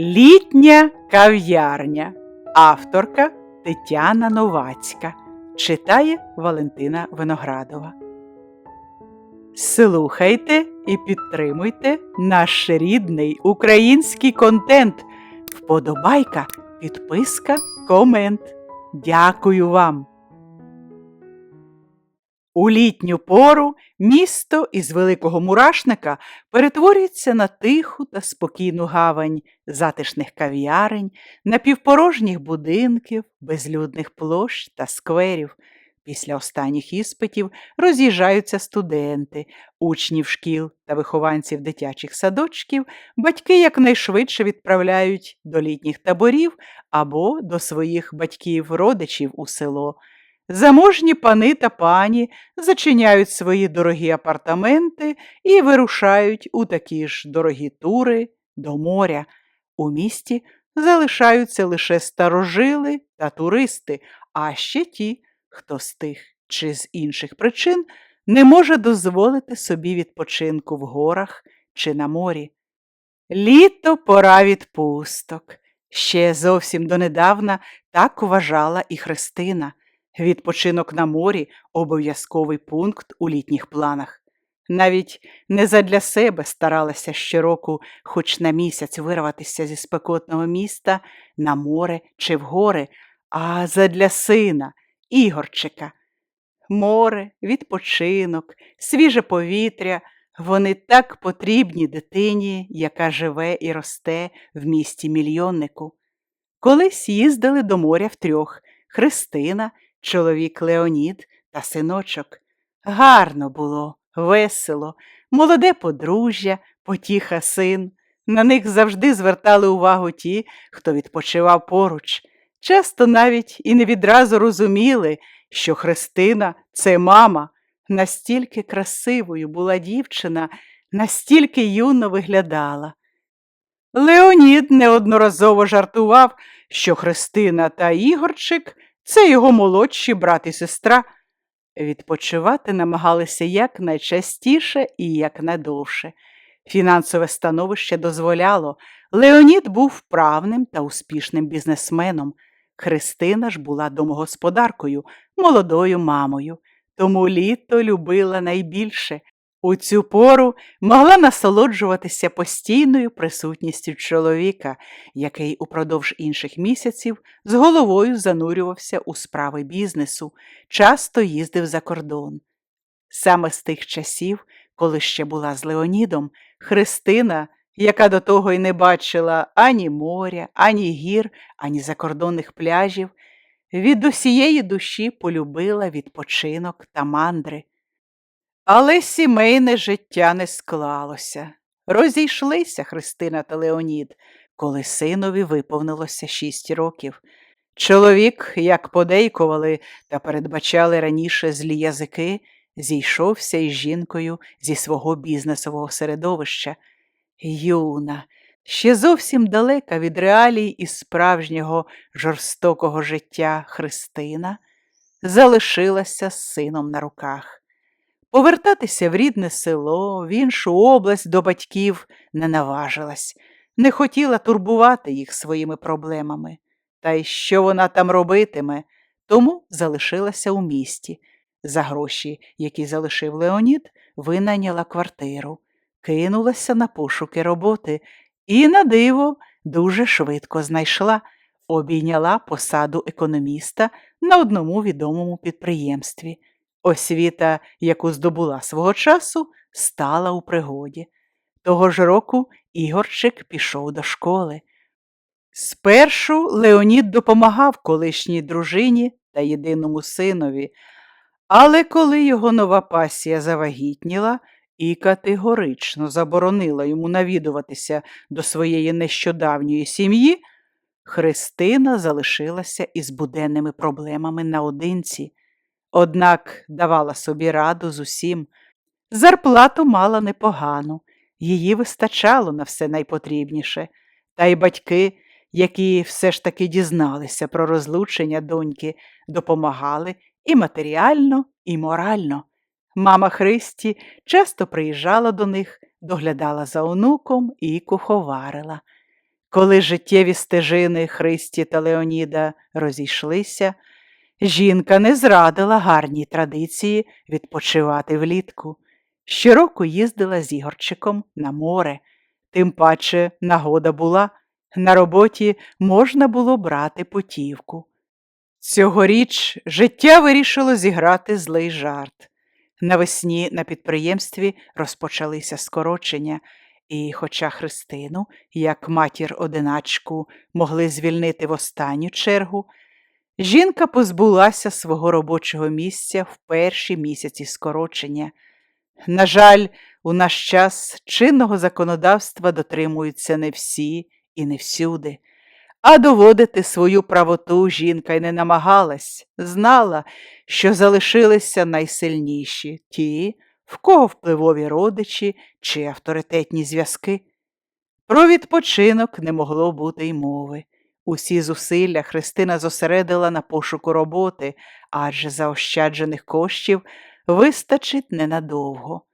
Літня кав'ярня. Авторка Тетяна Новацька. Читає Валентина Виноградова. Слухайте і підтримуйте наш рідний український контент. Вподобайка, підписка, комент. Дякую вам. У літню пору місто із великого мурашника перетворюється на тиху та спокійну гавань затишних кав'ярень, напівпорожніх будинків, безлюдних площ та скверів. Після останніх іспитів роз'їжджаються студенти, учнів шкіл та вихованців дитячих садочків, батьки якнайшвидше відправляють до літніх таборів або до своїх батьків-родичів у село. Заможні пани та пані зачиняють свої дорогі апартаменти і вирушають у такі ж дорогі тури до моря. У місті залишаються лише старожили та туристи, а ще ті, хто з тих чи з інших причин не може дозволити собі відпочинку в горах чи на морі. Літо пора відпусток. Ще зовсім донедавна так вважала і Христина. Відпочинок на морі обов'язковий пункт у літніх планах. Навіть не задля себе старалася щороку хоч на місяць вирватися зі спекотного міста на море чи в гори, а задля сина, Ігорчика. Море, відпочинок, свіже повітря вони так потрібні дитині, яка живе і росте в місті мільйоннику. Колись їздили до моря втрьох Христина чоловік Леонід та синочок. Гарно було, весело, молоде подружжя, потіха син. На них завжди звертали увагу ті, хто відпочивав поруч. Часто навіть і не відразу розуміли, що Христина це мама. Настільки красивою була дівчина, настільки юно виглядала. Леонід неодноразово жартував, що Христина та Ігорчик це його молодші брат і сестра. Відпочивати намагалися якнайчастіше і якнайдовше. Фінансове становище дозволяло. Леонід був вправним та успішним бізнесменом. Христина ж була домогосподаркою, молодою мамою, тому літо любила найбільше, у цю пору могла насолоджуватися постійною присутністю чоловіка, який упродовж інших місяців з головою занурювався у справи бізнесу, часто їздив за кордон. Саме з тих часів, коли ще була з Леонідом, Христина, яка до того й не бачила ані моря, ані гір, ані закордонних пляжів, від усієї душі полюбила відпочинок та мандри. Але сімейне життя не склалося. Розійшлися Христина та Леонід, коли синові виповнилося шість років. Чоловік, як подейкували та передбачали раніше злі язики, зійшовся із жінкою зі свого бізнесового середовища. Юна, ще зовсім далека від реалій і справжнього жорстокого життя Христина, залишилася з сином на руках. Повертатися в рідне село, в іншу область до батьків не наважилась, не хотіла турбувати їх своїми проблемами. Та й що вона там робитиме, тому залишилася у місті. За гроші, які залишив Леонід, винайняла квартиру, кинулася на пошуки роботи і, на диво, дуже швидко знайшла, обійняла посаду економіста на одному відомому підприємстві. Освіта, яку здобула свого часу, стала у пригоді. Того ж року Ігорчик пішов до школи. Спершу Леонід допомагав колишній дружині та єдиному синові, але коли його нова пасія завагітніла і категорично заборонила йому навідуватися до своєї нещодавньої сім'ї, Христина залишилася із буденними проблемами наодинці. Однак давала собі раду з усім. Зарплату мала непогану, її вистачало на все найпотрібніше, та й батьки, які все ж таки дізналися про розлучення доньки, допомагали і матеріально, і морально. Мама Христі часто приїжджала до них, доглядала за онуком і куховарила. Коли життєві стежини Христі та Леоніда розійшлися, жінка не зрадила гарній традиції відпочивати влітку. Щороку їздила з Ігорчиком на море, тим паче нагода була, на роботі можна було брати путівку. Цьогоріч життя вирішило зіграти злий жарт. Навесні на підприємстві розпочалися скорочення, і, хоча Христину, як матір одиначку, могли звільнити в останню чергу, жінка позбулася свого робочого місця в перші місяці скорочення. На жаль, у наш час чинного законодавства дотримуються не всі і не всюди. А доводити свою правоту жінка й не намагалась, знала, що залишилися найсильніші ті, в кого впливові родичі чи авторитетні зв'язки. Про відпочинок не могло бути й мови. Усі зусилля Христина зосередила на пошуку роботи, адже заощаджених коштів вистачить ненадовго.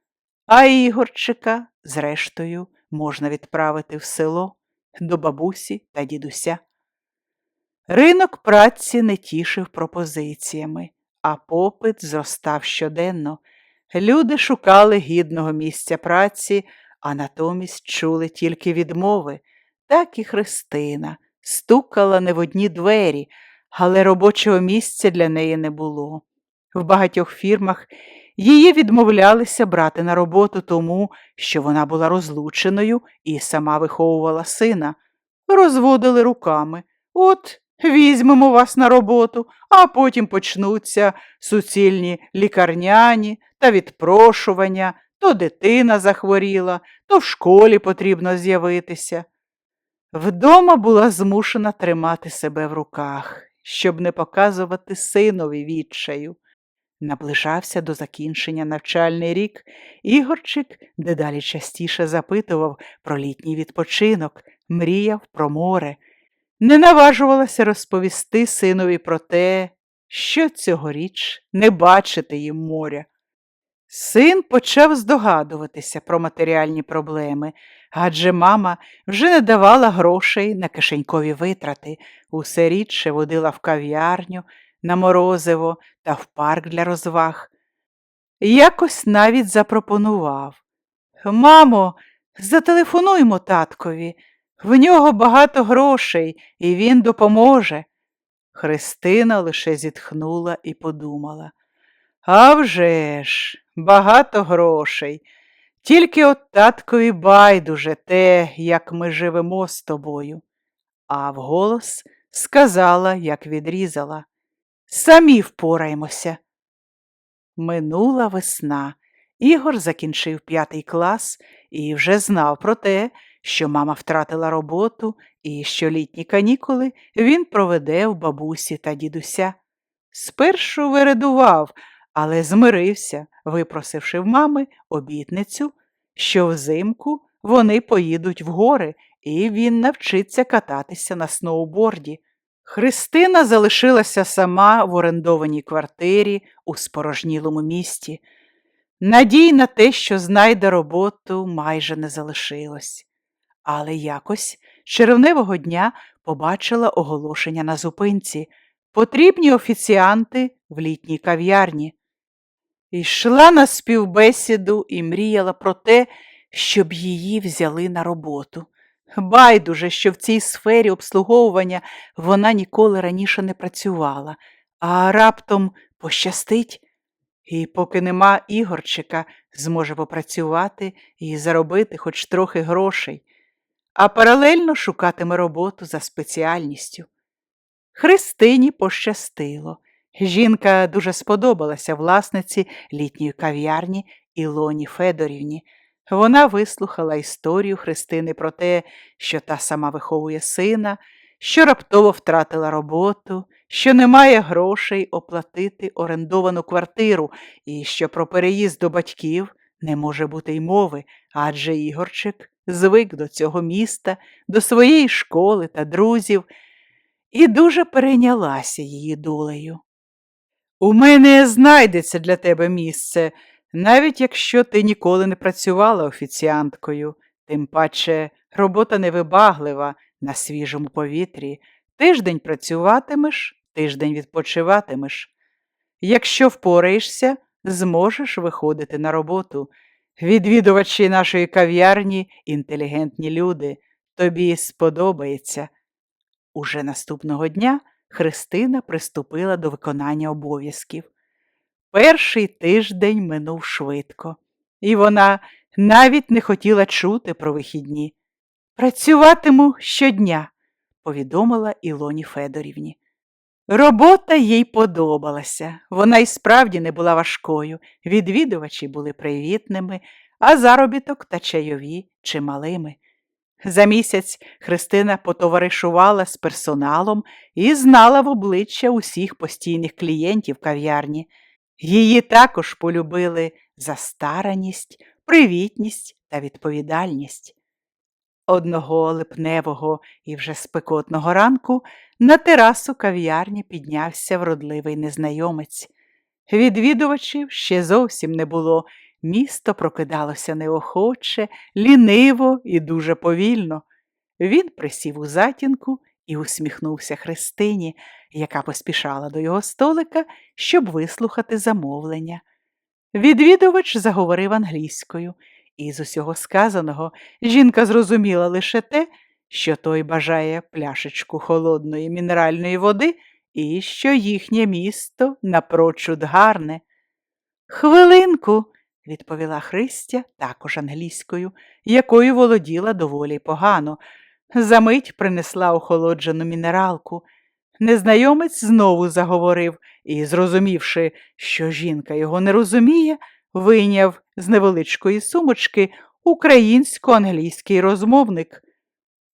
А Ігорчика, зрештою, можна відправити в село до бабусі та дідуся. Ринок праці не тішив пропозиціями, а попит зростав щоденно. Люди шукали гідного місця праці, а натомість чули тільки відмови. Так і Христина стукала не в одні двері, але робочого місця для неї не було. В багатьох фірмах її відмовлялися брати на роботу тому, що вона була розлученою і сама виховувала сина. Розводили руками. От візьмемо вас на роботу, а потім почнуться суцільні лікарняні та відпрошування, то дитина захворіла, то в школі потрібно з'явитися. Вдома була змушена тримати себе в руках, щоб не показувати синові відчаю. Наближався до закінчення навчальний рік, Ігорчик дедалі частіше запитував про літній відпочинок, мріяв про море, не наважувалася розповісти синові про те, що цьогоріч не бачити їм моря. Син почав здогадуватися про матеріальні проблеми, адже мама вже не давала грошей на кишенькові витрати, усе рідше водила в кав'ярню, на морозиво та в парк для розваг. Якось навіть запропонував Мамо, зателефонуймо таткові, в нього багато грошей, і він допоможе. Христина лише зітхнула і подумала. «А вже ж, багато грошей. Тільки от таткові байдуже те, як ми живемо з тобою. А вголос сказала, як відрізала. Самі впораємося. Минула весна. Ігор закінчив п'ятий клас і вже знав про те, що мама втратила роботу і що літні канікули він проведе в бабусі та дідуся. Спершу виредував, але змирився, випросивши в мами обітницю, що взимку вони поїдуть в гори, і він навчиться кататися на сноуборді. Христина залишилася сама в орендованій квартирі у спорожнілому місті. Надій на те, що знайде роботу, майже не залишилось. Але якось червневого дня побачила оголошення на зупинці потрібні офіціанти в літній кав'ярні. Йшла на співбесіду і мріяла про те, щоб її взяли на роботу. Байдуже, що в цій сфері обслуговування вона ніколи раніше не працювала, а раптом пощастить, і поки нема Ігорчика, зможе попрацювати і заробити хоч трохи грошей, а паралельно шукатиме роботу за спеціальністю. Христині пощастило. Жінка дуже сподобалася власниці літньої кав'ярні Ілоні Федорівні. Вона вислухала історію Христини про те, що та сама виховує сина, що раптово втратила роботу, що немає грошей оплатити орендовану квартиру і що про переїзд до батьків не може бути й мови, адже Ігорчик звик до цього міста, до своєї школи та друзів і дуже перейнялася її долею. У мене знайдеться для тебе місце, навіть якщо ти ніколи не працювала офіціанткою, тим паче робота невибаглива на свіжому повітрі. Тиждень працюватимеш, тиждень відпочиватимеш. Якщо впораєшся, зможеш виходити на роботу. Відвідувачі нашої кав'ярні інтелігентні люди. Тобі сподобається. Уже наступного дня Христина приступила до виконання обов'язків. Перший тиждень минув швидко, і вона навіть не хотіла чути про вихідні. Працюватиму щодня, повідомила Ілоні Федорівні. Робота їй подобалася. Вона й справді не була важкою. Відвідувачі були привітними, а заробіток та чайові чималими. За місяць Христина потоваришувала з персоналом і знала в обличчя усіх постійних клієнтів кав'ярні. Її також полюбили за стараність, привітність та відповідальність. Одного липневого і вже спекотного ранку на терасу кав'ярні піднявся вродливий незнайомець. Відвідувачів ще зовсім не було, місто прокидалося неохоче, ліниво і дуже повільно. Він присів у затінку і усміхнувся Христині, яка поспішала до його столика, щоб вислухати замовлення. Відвідувач заговорив англійською, і з усього сказаного жінка зрозуміла лише те, що той бажає пляшечку холодної мінеральної води і що їхнє місто напрочуд гарне. Хвилинку, відповіла Христя також англійською, якою володіла доволі погано. Замить принесла охолоджену мінералку. Незнайомець знову заговорив і, зрозумівши, що жінка його не розуміє, вийняв з невеличкої сумочки українсько-англійський розмовник.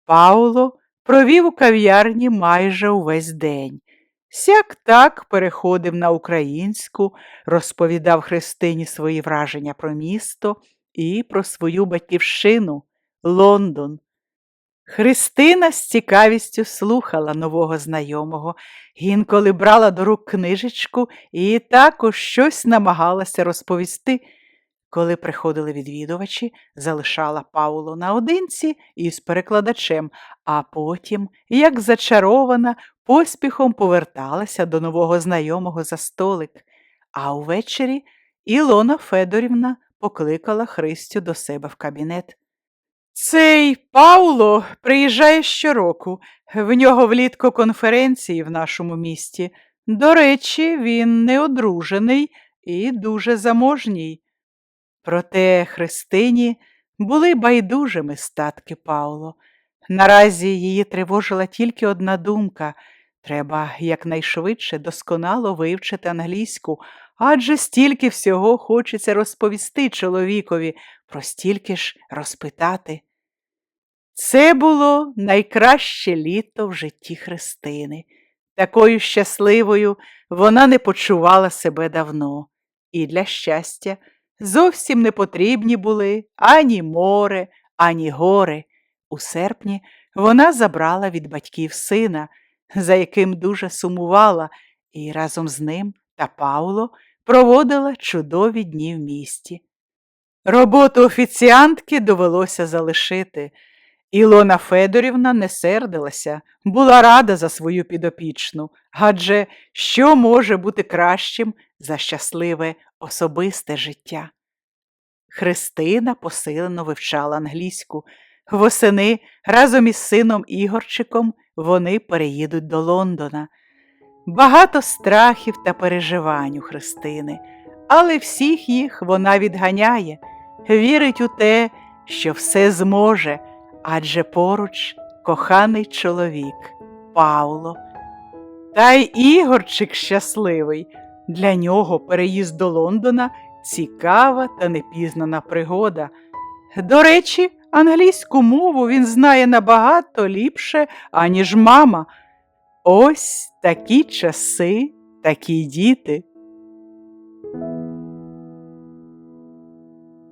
Пауло провів у кав'ярні майже увесь день. Сяк так переходив на українську, розповідав Христині свої враження про місто і про свою батьківщину Лондон. Христина з цікавістю слухала нового знайомого, інколи брала до рук книжечку і також щось намагалася розповісти. Коли приходили відвідувачі, залишала Пауло наодинці із перекладачем, а потім, як зачарована, поспіхом поверталася до нового знайомого за столик. А увечері Ілона Федорівна покликала Христю до себе в кабінет. Цей Пауло приїжджає щороку. В нього влітку конференції в нашому місті. До речі, він неодружений і дуже заможній. Проте Христині були байдужими статки Пауло. Наразі її тривожила тільки одна думка треба якнайшвидше досконало вивчити англійську, адже стільки всього хочеться розповісти чоловікові, про стільки ж розпитати. Це було найкраще літо в житті Христини. Такою щасливою вона не почувала себе давно, і для щастя зовсім не потрібні були ані море, ані гори. У серпні вона забрала від батьків сина, за яким дуже сумувала, і разом з ним та Пауло проводила чудові дні в місті. Роботу офіціантки довелося залишити. Ілона Федорівна не сердилася, була рада за свою підопічну, адже що може бути кращим за щасливе особисте життя? Христина посилено вивчала англійську. Восени разом із сином Ігорчиком вони переїдуть до Лондона. Багато страхів та переживань у Христини, але всіх їх вона відганяє, вірить у те, що все зможе, адже поруч коханий чоловік Павло. Та й Ігорчик щасливий. Для нього переїзд до Лондона цікава та непізнана пригода. До речі, англійську мову він знає набагато ліпше, аніж мама. Ось такі часи, такі діти.